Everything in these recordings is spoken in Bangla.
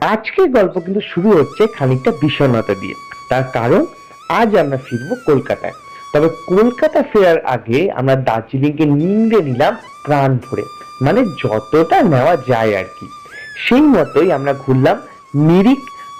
আজকের গল্প কিন্তু শুরু হচ্ছে খানিকটা বিষণ্ণতা দিয়ে। তার কারণ, আজ আমরা ফিরবো কলকাতায়। তবে কলকাতা ফেরার আগে আমরা দার্জিলিংকে নিন্দে নিলাম প্রাণ ভরে। মানে যতটা নেওয়া যায় আর কি। সেই মতোই আমরা ঘুরলাম মিরিক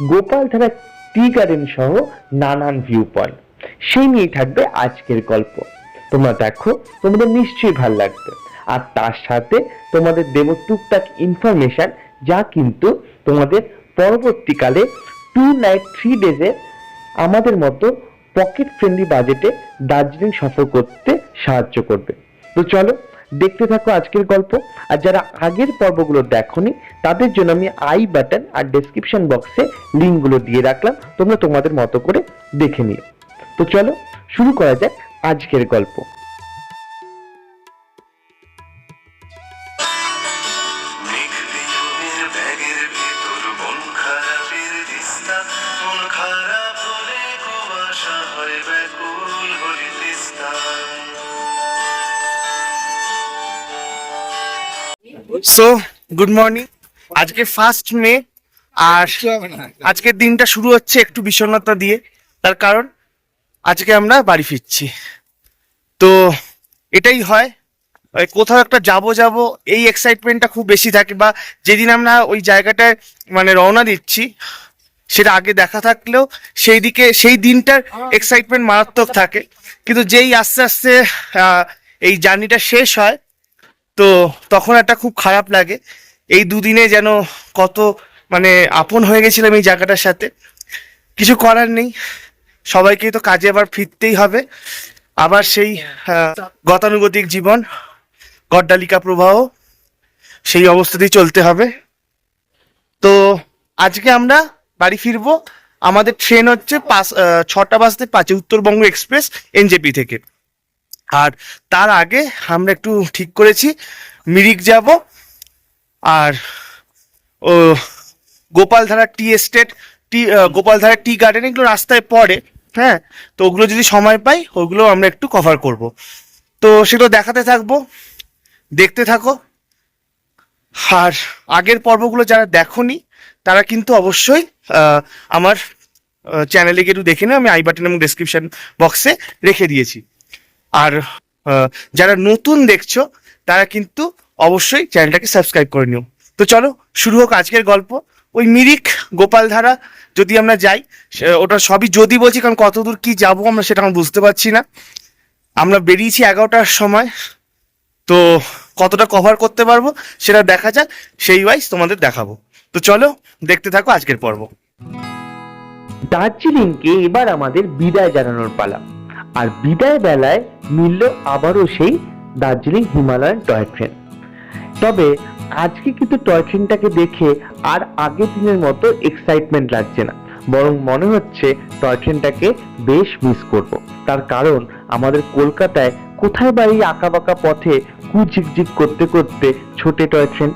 গোপালধারা টি গার্ডেন সহ নানান ভিউ পয়েন্ট সেই নিয়েই থাকবে আজকের গল্প। তোমরা দেখো, তোমাদের নিশ্চয়ই ভালো লাগবে। আর তার সাথে তোমাদের দেব টুকটাক ইনফরমেশন যা কিন্তু তোমাদের পরবর্তীকালে টু নাইট থ্রি ডেজে আমাদের মতো পকেট ফ্রেন্ডলি বাজেটে দার্জিলিং সফর করতে সাহায্য করবে। তো চলো, দেখতে থাকো আজকের গল্প। আর যারা আগের পর্বগুলো দেখোনি, তাদের জন্য আমি আই বাটন আর ডেসক্রিপশন বক্সে লিঙ্কগুলো দিয়ে রাখলাম। তোমরা তোমাদের মতো করে দেখে নিও। তো চলো, শুরু করা যাক আজকের গল্প। সো গুড মর্নিং আজকে ফার্স্ট মে আর আজকের দিনটা শুরু হচ্ছে একটু বিষণ্ণতা দিয়ে। তার কারণ আজকে আমরা বাড়ি ফিরছি। তো এটাই হয়। কোথাও একটা যাব যাব এই এক্সাইটমেন্টটা খুব বেশি থাকে বা যেদিন আমরা ওই জায়গাটায় মানে রওনা দিচ্ছি সেটা আগে দেখা থাকলেও সেই দিকে সেই দিনটার এক্সাইটমেন্ট মারাত্মক থাকে। কিন্তু যেই আস্তে আস্তে আহ, এই জার্নিটা শেষ হয় তো তখন একটা খুব খারাপ লাগে। এই দুদিনে যেন কত মানে আপন হয়ে গেছিলাম এই জায়গাটার সাথে। কিছু করার নেই। সবাইকে তো কাজে আবার ফিরতেই হবে। আবার সেই গতানুগতিক জীবন গড্ডালিকা প্রবাহ সেই অবস্থাতেই চলতে হবে। তো আজকে আমরা বাড়ি ফিরবো। আমাদের ট্রেন হচ্ছে পাঁচ ছটা বাজতে পাঁচে উত্তরবঙ্গ এক্সপ্রেস এনজেপি থেকে। আর তার আগে আমরা একটু ঠিক করেছি, মিরিক যাব, আর, ও, Gopaldhara tea estate, tea Gopaldhara tea garden, এগুলো রাস্তায় পড়ে হ্যাঁ? তো ওগুলো যদি সময় পাই, ওগুলো আমরা একটু কভার করব। তো সেগুলো দেখাতে থাকব, দেখতে থাকো। আর আগের পর্বগুলো যারা দেখোনি, তারা কিন্তু অবশ্যই আমার চ্যানেলে গিয়ে একটু দেখে নিও, আমি আই বাটন এবং ডেসক্রিপশন বক্সে রেখে দিয়েছি। আর যারা নতুন দেখছ, তারা কিন্তু অবশ্যই চ্যানেলটাকে সাবস্ক্রাইব করে নিও। তো চলো, শুরু হোক আজকের গল্প। ওই মিরিক গোপালধারা যদি আমরা যাই ওটা সবই যদি বলছি, কারণ কতদূর কি যাব আমরা সেটা আমরা বুঝতে পারছি না। আমরা বেরিয়েছি এগারোটার সময়, তো কতটা কভার করতে পারব সেটা দেখা যাক, সেই ওয়াইজ তোমাদের দেখাবো। তো চলো, দেখতে থাকো আজকের পর্ব। দার্জিলিংকে এবার আমাদের বিদায় জানানোর পালা। আর বিদায় বেলায় মিলল আবারও সেই দার্জিলিং হিমালয়ান টয় ট্রেন। তবে আজকে কিন্তু টয় ট্রেনটাকে দেখে আর আগের দিনের মতো এক্সাইটমেন্ট লাগছে না। বরং মনে হচ্ছে টয় ট্রেনটাকে বেশ মিস করব। তার কারণ আমাদের কলকাতায় কোথায় বা এই আঁকা বাঁকা পথে কুঝিকঝিক করতে করতে ছোটে টয় ট্রেন।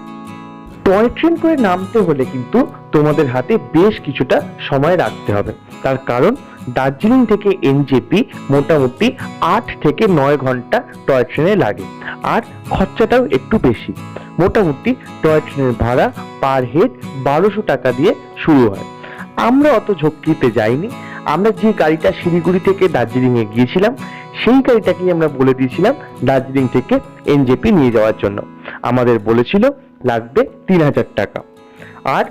টয় ট্রেন করে নামতে হলে কিন্তু তোমাদের হাতে বেশ কিছুটা সময় রাখতে হবে। তার কারণ দার্জিলিং থেকে এনজেপি মোটামুটি আট থেকে নয় ঘণ্টা টয় ট্রেনে লাগে। আর খরচাটাও একটু বেশি। মোটামুটি টয় ট্রেনের ভাড়া পার হেড বারোশো টাকা দিয়ে শুরু হয়। আমরা অত ঝক্কিতে যাইনি। আমরা যে গাড়িটা শিলিগুড়ি থেকে দার্জিলিংয়ে গিয়েছিলাম, সেই গাড়িটাকেই আমরা বলে দিয়েছিলাম দার্জিলিং থেকে এনজেপি নিয়ে যাওয়ার জন্য। আমাদের বলেছিল, লাগবে তিন হাজার টাকা। আর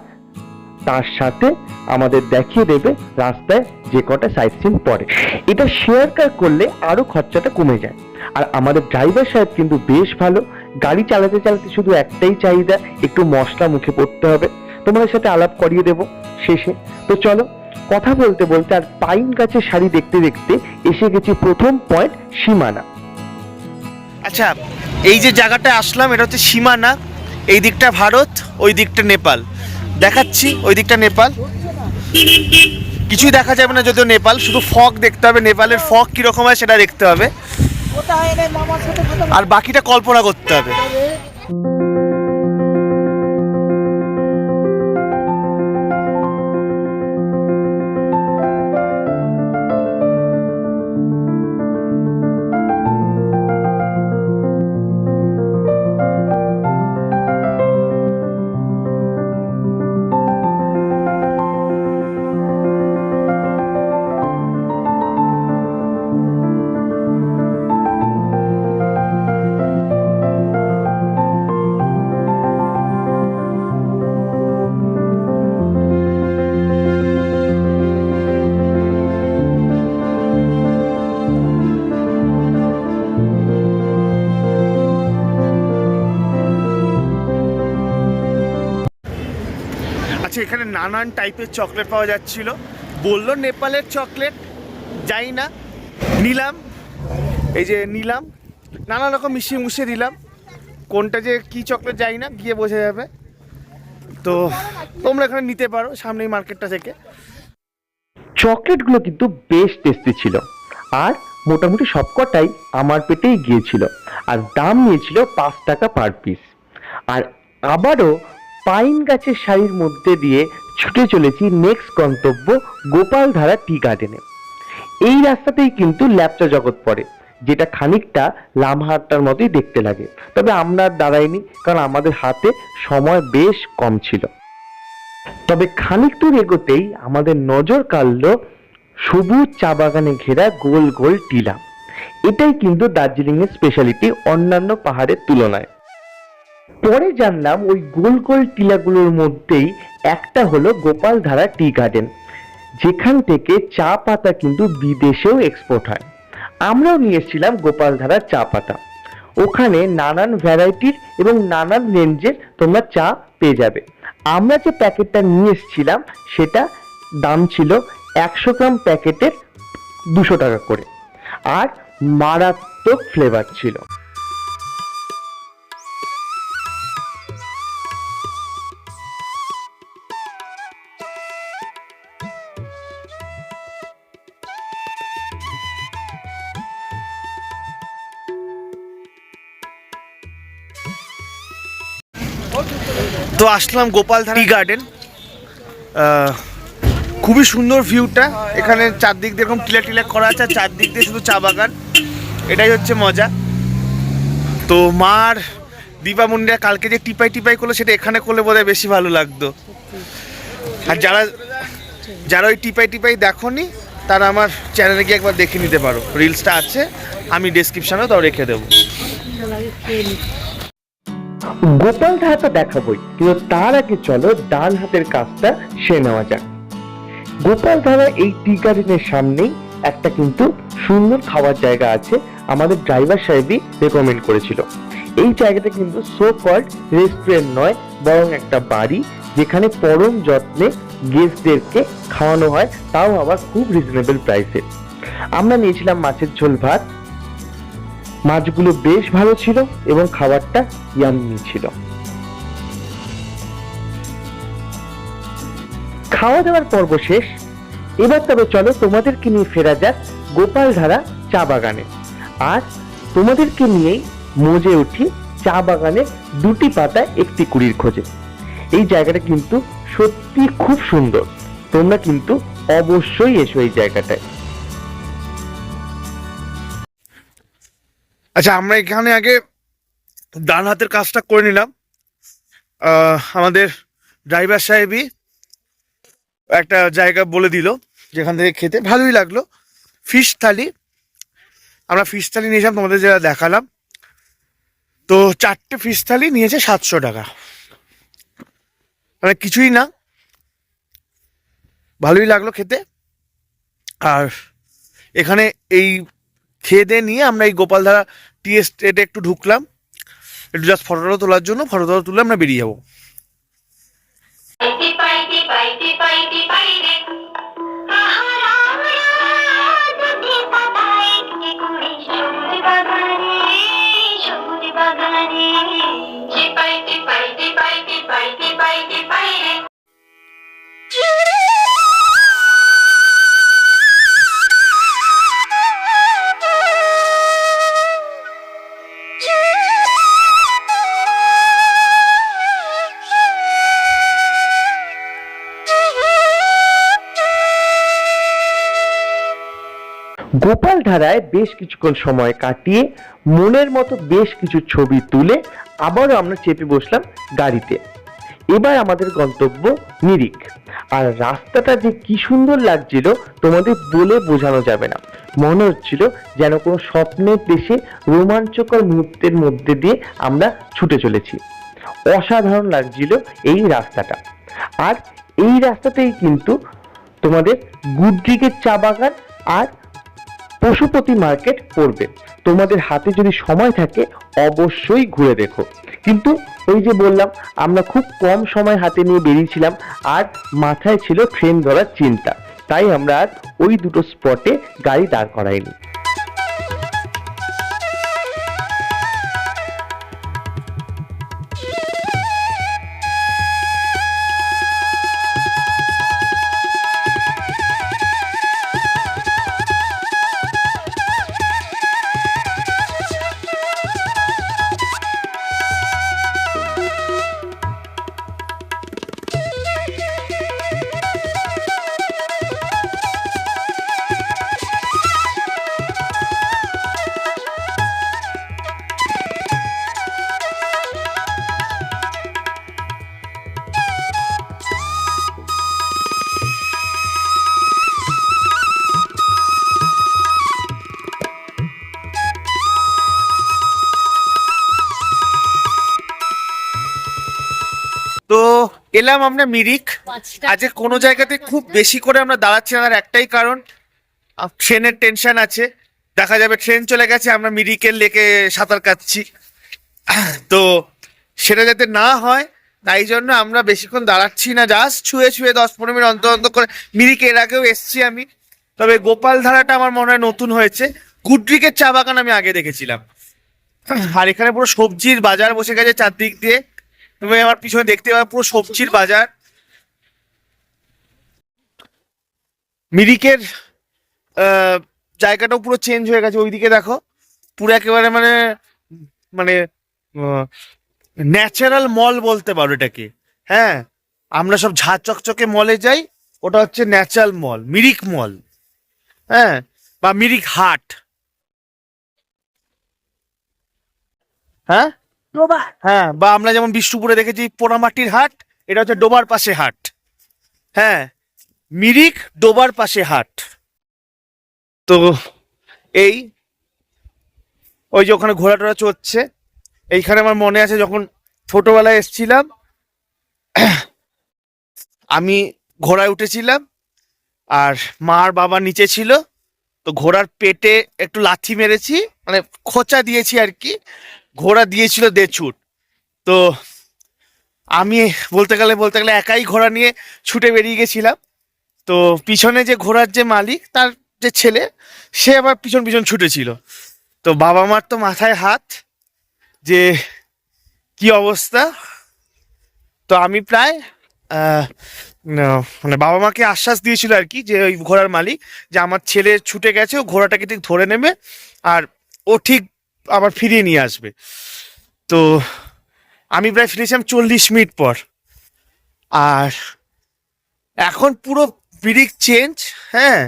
তার সাথে আমাদের দেখিয়ে দেবে রাস্তায় যে কটা সাইট সিন পড়ে। এটা শেয়ার কার করলে আরও খরচাটা কমে যায়। আর আমাদের ড্রাইভার সাহেব কিন্তু বেশ ভালো। গাড়ি চালাতে চালাতে শুধু একটাই চাহিদা, একটু মশলা মুখে পড়তে হবে। তোমাদের সাথে আলাপ করিয়ে দেব শেষে। তো চলো, কথা বলতে বলতে আর পাইন গাছের শাড়ি দেখতে দেখতে এসে গেছি প্রথম পয়েন্ট সীমানা। আচ্ছা এই যে জায়গাটা আসলাম, এটা হচ্ছে সীমানা। এই দিকটা ভারত, ওই দিকটা নেপাল। দেখাচ্ছি ওই দিকটা নেপাল। কিছুই দেখা যাবে না যদিও নেপাল শুধু ফক দেখতে হবে নেপালের ফক কীরকম হয় সেটা দেখতে হবে। আর বাকিটা কল্পনা করতে হবে। এখানে নানান টাইপের চকলেট পাওয়া যাচ্ছিল। বলল, নেপালের চকলেট? যাই না। নিলাম। এই যে নিলাম। নানা রকম মিশিয়ে মুশিয়ে দিলাম। কোনটা যে কি চকলেট যাই না, গিয়ে বোঝা যাবে। তো তোমরা এখানে নিতে পারো সামনেই মার্কেটটা থেকে। চকলেটগুলো কিন্তু বেশ টেস্টি ছিল আর মোটামুটি সবকটাই আমার পেটেই গিয়েছিল। আর দাম নিয়েছিল পাঁচ টাকা পার পিস। আর আবারও পাইন গাছের শাড়ির মধ্যে দিয়ে ছুটে চলেছি নেক্সট গন্তব্য গোপালধারা টি গার্ডেনে এই রাস্তাতেই কিন্তু ল্যাপচা জগৎ পড়ে, যেটা খানিকটা লামহাটটার মতোই দেখতে লাগে। তবে আমরা আর দাঁড়াইনি, কারণ আমাদের হাতে সময় বেশ কম ছিল। তবে খানিক দূর এগোতেই আমাদের নজর কাড়ল সবুজ চা বাগানে ঘেরা গোল গোল টিলা। এটাই কিন্তু দার্জিলিং এর স্পেশালিটি অন্যান্য পাহাড়ের তুলনায়। পরে জানলাম ওই গোল গোল টিলাগুলোর মধ্যেই একটা হলো গোপালধারা টি গার্ডেন। যেখান থেকে চা পাতা কিন্তু বিদেশেও এক্সপোর্ট হয়। আমরাও নিয়ে এসেছিলাম গোপালধারা চা পাতা। ওখানে নানান ভ্যারাইটির এবং নানান রেঞ্জের তোমরা চা পেয়ে যাবে। আমরা যে প্যাকেটটা নিয়ে এসেছিলাম, সেটা দাম ছিল একশো গ্রাম প্যাকেটের দুশো টাকা করে। আর মারাত্মক ফ্লেভার ছিল। তো আসলাম গোপালধারা টি গার্ডেন। খুবই সুন্দর ভিউটা। এখানে চারদিক দিয়ে এরকম টিলা টিলা করা আছে, আর চারদিক দিয়ে শুধু চা বাগান। এটাই হচ্ছে মজা। তো মার দীপা মুন্ডিয়া কালকে যে টিপাই টিপাই করল, সেটা এখানে করলে বোধহয় বেশি ভালো লাগতো। আর যারা যারা ওই টিপাই টিপাই দেখোনি, তারা আমার চ্যানেলে গিয়ে একবার দেখে নিতে পারো। রিলসটা আছে, আমি ডেসক্রিপশনেও তাও রেখে দেবো। গোপাল ধারাটা দেখাবই কিন্তু তার আগে চলো ডান হাতের কাজটা সে নেওয়া যাক। গোপাল ধারা এই টি গার্ডেনের সামনেই একটা কিন্তু সুন্দর খাওয়ার জায়গা আছে, আমাদের ড্রাইভার সাহেবই রেকমেন্ড করেছিল। এই জায়গাটা কিন্তু সো কল্ড রেস্টুরেন্ট নয়, বরং একটা বাড়ি, যেখানে পরম যত্নে গেস্টদেরকে খাওয়ানো হয়, তাও আবার খুব রিজনেবল প্রাইসে আমরা নিয়েছিলাম মাছের ঝোল ভাত মাছগুলো বেশ ভালো ছিল এবং খাবারটা ইয়াম্মি ছিল। খাওয়া দাওয়ার পর্ব শেষ। এবার তবে চলো তোমাদেরকে নিয়ে ফেরা যাক গোপালধারা চা বাগানে। আর তোমাদেরকে নিয়েই মজে উঠি চা বাগানে দুটি পাতায় একটি কুড়ির খোঁজে। এই জায়গাটা কিন্তু সত্যি খুব সুন্দর। তোমরা কিন্তু অবশ্যই এসো এই জায়গাটায়। আচ্ছা আমরা এখানে আগে ডান হাতের কাজটা করে নিলাম। আমাদের ড্রাইভার সাহেবই একটা জায়গা বলে দিল, যেখান থেকে খেতে ভালোই লাগল। ফিশ থালি, আমরা ফিশ থালি নিয়েছিলাম, তোমাদের যেটা দেখালাম। তো চারটে ফিশ থালি নিয়েছে সাতশো টাকা। মানে কিছুই না। ভালোই লাগল খেতে। আর এখানে এই খেয়ে দিয়ে নিয়ে আমরা এই গোপালধারা টি এস্টেটে একটু ঢুকলাম। একটু জাস্ট ফটোটা তোলার জন্য ফটোটা তুলে আমরা বেরিয়ে যাব। গোপাল ধারায় বেশ কিছুক্ষণ সময় কাটিয়ে মনের মতো বেশ কিছু ছবি তুলে আবারও আমরা চেপে বসলাম গাড়িতে। এবার আমাদের গন্তব্য নিরিক আর রাস্তাটা যে কি সুন্দর লাগছিল তোমাদের বলে বোঝানো যাবে না। মনে হচ্ছিল যেন কোনো স্বপ্নের দেশে রোমাঞ্চকর মুহূর্তের মধ্যে দিয়ে আমরা ছুটে চলেছি। অসাধারণ লাগছিল এই রাস্তাটা। আর এই রাস্তাতেই কিন্তু তোমাদের গুড্রিগের চা বাগান আর পশুপতি মার্কেট পড়বে। তোমাদের হাতে যদি সময় থাকে, অবশ্যই ঘুরে দেখো। কিন্তু ওই যে বললাম, আমরা খুব কম সময় হাতে নিয়ে বেরিয়েছিলাম, আর মাথায় ছিল ট্রেন ধরার চিন্তা। তাই আমরা আর ওই দুটো স্পটে গাড়ি দাঁড় করাইনি। এলাম আমরা মিরিক। আজকে কোনো জায়গাতে খুব বেশি করে আমরা দাঁড়াচ্ছি না একটাই কারণ ট্রেনের টেনশন আছে। দেখা যাবে ট্রেন চলে গেছে আমরা মিরিকের লেকে সাঁতার কাটছি। তো সেটা যাতে না হয় তাই জন্য আমরা বেশিক্ষণ দাঁড়াচ্ছি না জাস্ট ছুঁয়ে ছুঁয়ে দশ পনেরো মিনিট অন্তর অন্তর করে মিরিকে এর আগেও এসছি আমি। তবে গোপাল ধারাটা আমার মনে হয় নতুন হয়েছে। গুড্রিকের চা বাগান আমি আগে দেখেছিলাম। আর এখানে পুরো সবজির বাজার বসে গেছে চারদিক দিয়ে। তুমি আমার পিছনে দেখতে পাবে পুরো সবজির বাজার। মিরিকের জায়গাটাও পুরো চেঞ্জ হয়ে গেছে ওইদিকে দেখো। পুরো একেবারে মানে মানে ন্যাচারাল মল বলতে পারো এটাকে। হ্যাঁ আমরা সব ঝাঁ চকচকে মলে যাই, ওটা হচ্ছে ন্যাচারাল মল মিরিক মল হ্যাঁ বা মিরিক হাট। হ্যাঁ? হ্যাঁ বা আমরা যেমন বিষ্ণুপুরে দেখেছি পোড়ামাটির হাট, এটা হচ্ছে ডোবার পাশে হাট। হ্যাঁ মিরিক ডোবার পাশে হাট। তো এই, ওই যে ওখানে ঘোড়া টোরা চড়ছে। এইখানে আমার মনে আছে যখন ছোটবেলায় এসছিলাম, আমি ঘোড়ায় উঠেছিলাম, আর মার বাবা নিচে ছিল, তো ঘোড়ার পেটে একটু লাথি মেরেছি মানে খোঁচা দিয়েছি আর কি। ঘোড়া দিয়েছিল দেছুট তো আমি বলতে গেলে বলতে গেলে একাই ঘোড়া নিয়ে ছুটে বেরিয়ে গেছিলাম। তো পিছনে যে ঘোড়ার যে মালিক, তার যে ছেলে, সে আবার পিছন পিছন ছুটেছিল। তো বাবা মার তো মাথায় হাত যে কি অবস্থা? তো আমি প্রায় মানে বাবা মাকে আশ্বাস দিয়েছিল আর কি যে ওই ঘোড়ার মালিক যে আমার ছেলে ছুটে গেছে, ও ঘোড়াটাকে ঠিক ধরে নেবে। আর ও ঠিক আবার ফিরিয়ে নিয়ে আসবে। তো আমি প্রায় ফিরেছিলাম চল্লিশ মিনিট পর। আর এখন পুরো ব্রিক চেঞ্জ হ্যাঁ?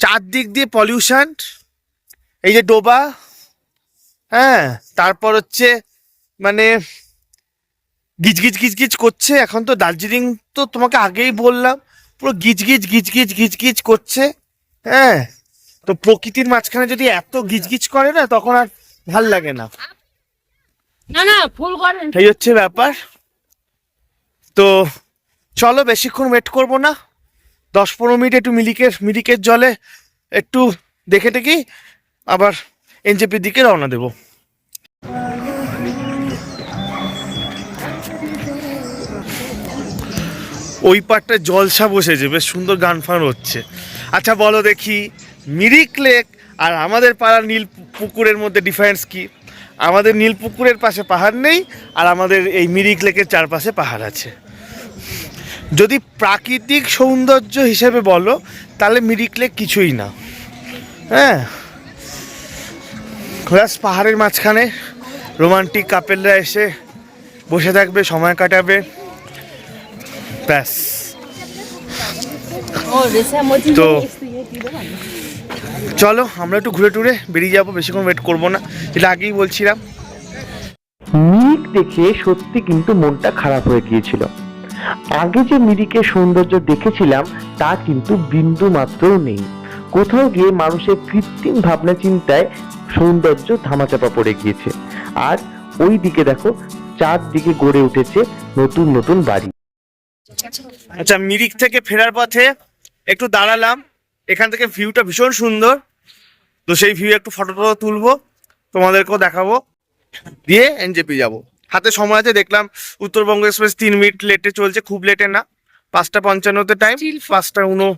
চারদিক দিয়ে পলিউশন এই যে ডোবা হ্যাঁ? তারপর হচ্ছে মানে গিজ গিজ গিজ গিজ করছে। এখন তো দার্জিলিং তো তোমাকে আগেই বললাম, পুরো গিজ গিজ গিজ গিজ গিজ গিজ করছে হ্যাঁ? তো প্রকৃতির মাঝখানে যদি এত গিজ গিজ করে না, তখন আর ভালো লাগে না। না না ফুল করেন। এই হচ্ছে ব্যাপার। তো চলো বেশিক্ষণ ওয়েট করব না। দশ পনেরো মিনিট একটু মিলিকের মিরিকের জলে একটু দেখে টেকি আবার এনজেপির দিকে রওনা দেবো। ওই পাটটা জলসা বসেছে বেশ সুন্দর গান ফান হচ্ছে। আচ্ছা বলো দেখি মিরিক লেক আর আমাদের পাড়ার নীল পুকুরের মধ্যে ডিফারেন্স কি? আমাদের নীল পুকুরের পাশে পাহাড় নেই আর আমাদের এই মিরিক লেকের চারপাশে পাহাড় আছে। যদি প্রাকৃতিক সৌন্দর্য হিসেবে বলো তাহলে মিরিক লেক কিছুই না। হ্যাঁ? ব্যাস পাহাড়ের মাঝখানে রোমান্টিক কাপেলরা এসে বসে থাকবে সময় কাটাবে। ব্যাস। তো চলো আমরা একটু ঘুরে টুরে বেরিয়ে যাব বেশিক্ষণ ওয়েট করব না। যেটা আগেই বলছিলাম। মিরিক দেখে সত্যি কিন্তু মনটা খারাপ হয়ে গিয়েছিল। আগে যে মিরিকের সৌন্দর্য দেখেছিলাম তা কিন্তু বিন্দু মাত্রও নেই। কোথাও গিয়ে মানুষের কৃত্রিম ভাবনা চিন্তায় সৌন্দর্য ধামাচাপা পড়ে গিয়েছে। আর ওই দিকে দেখো চারদিকে গড়ে উঠেছে নতুন নতুন বাড়ি। আচ্ছা মিরিক থেকে ফেরার পথে একটু দাঁড়ালাম। এখান থেকে ভিউটা ভীষণ সুন্দর। তো সেই ভিউ একটু ফটো টটো তুলবো তোমাদেরকেও দেখাবো। দিয়ে এনজেপি যাব। হাতে সময় আছে দেখলাম উত্তরবঙ্গ এক্সপ্রেস তিন মিনিট লেটে চলছে খুব লেটে না। পাঁচটা পঞ্চান্নতে টাইম পাঁচটা উনো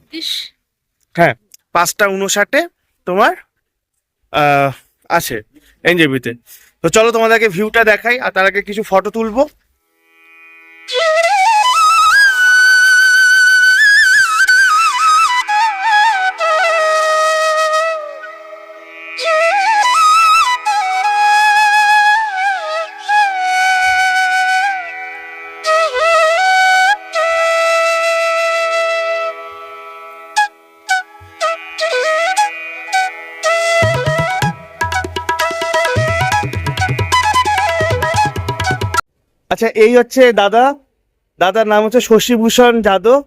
হ্যাঁ পাঁচটা উনষাটে তোমার আছে এনজেবিতে তো। চলো তোমাদেরকে ভিউটা দেখাই আর তার আগে কিছু ফটো তুলবো। আচ্ছা এই হচ্ছে দাদা। দাদার নাম হচ্ছে শশীভূষণ যাদব।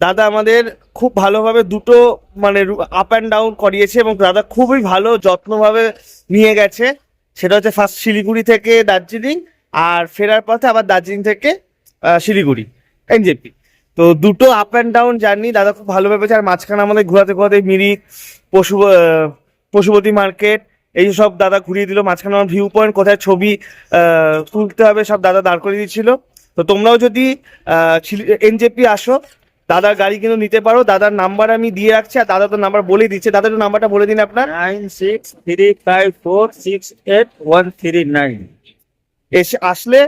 দাদা আমাদের খুব ভালোভাবে দুটো মানে আপ অ্যান্ড ডাউন করিয়েছে এবং দাদা খুবই ভালো যত্নভাবে নিয়ে গেছে। সেটা হচ্ছে ফার্স্ট শিলিগুড়ি থেকে দার্জিলিং আর ফেরার পথে আবার দার্জিলিং থেকে শিলিগুড়ি, এনজেপি। তো দুটো আপ অ্যান্ড ডাউন জার্নি দাদা খুব ভালো ভেবেছে আর মাঝখানে আমাদের ঘোরাতে ঘোরাতে মিরিক, পশু পশুপতি মার্কেট এই সব দাদা ঘুরিয়ে দিল মাঝখানে আমার ভিউ পয়েন্ট কোথায় ছবি তুলতে হবে সব দাদা দাঁড় করে দিচ্ছিল। তো তোমরাও যদি এনজেপি আসো দাদার গাড়ি কিন্তু নিতে পারো দাদার নাম্বার আমি দিয়ে রাখছি আর দাদা তো নাম্বার বলে দিচ্ছে। দাদা একটু নাম্বারটা বলে দিন আপনার। Nine six three five four six eight one three nine এসে আসলে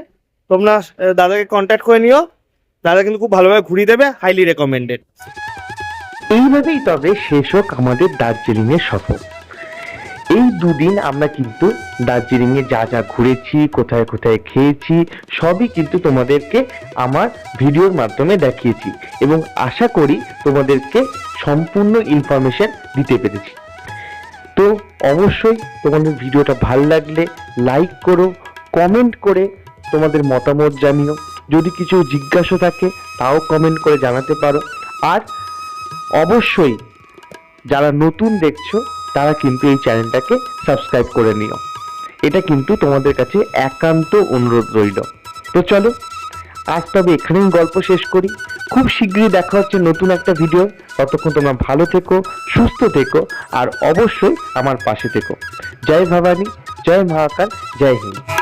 তোমরা দাদাকে কন্ট্যাক্ট করে নিও। দাদা কিন্তু খুব ভালোভাবে ঘুরিয়ে দেবে হাইলি রেকমেন্ডেড এইভাবেই তবে শেষ হোক আমাদের দার্জিলিং এর সফর। দুদিন আমরা কিন্তু দার্জিলিং এ যা যা ঘুরেছি, কোথায় কোথায় খেয়েছি, সবই কিন্তু তোমাদেরকে আমার ভিডিওর মাধ্যমে দেখিয়েছি এবং আশা করি তোমাদেরকে সম্পূর্ণ ইনফরমেশন দিতে পেরেছি। তো অবশ্যই তোমাদের ভিডিওটা ভালো লাগলে লাইক করো কমেন্ট করে তোমাদের মতামত জানিও। যদি কিছু জিজ্ঞাসা থাকে তাও কমেন্ট করে জানাতে পারো। আর অবশ্যই যারা নতুন দেখছ তারা কিন্তু এই চ্যানেলটাকে সাবস্ক্রাইব করে নিও। এটা কিন্তু তোমাদের কাছে একান্ত অনুরোধ রইল। তো চলো, আজ তবে এখানেই গল্প শেষ করি। খুব শীঘ্রই দেখা হচ্ছে নতুন একটা ভিডিও ততক্ষণ তোমরা ভালো থেকো, সুস্থ থেকো, আর অবশ্যই আমার পাশে থেকো। জয় ভবানী, জয় মহাকাল, জয় হিন্দ।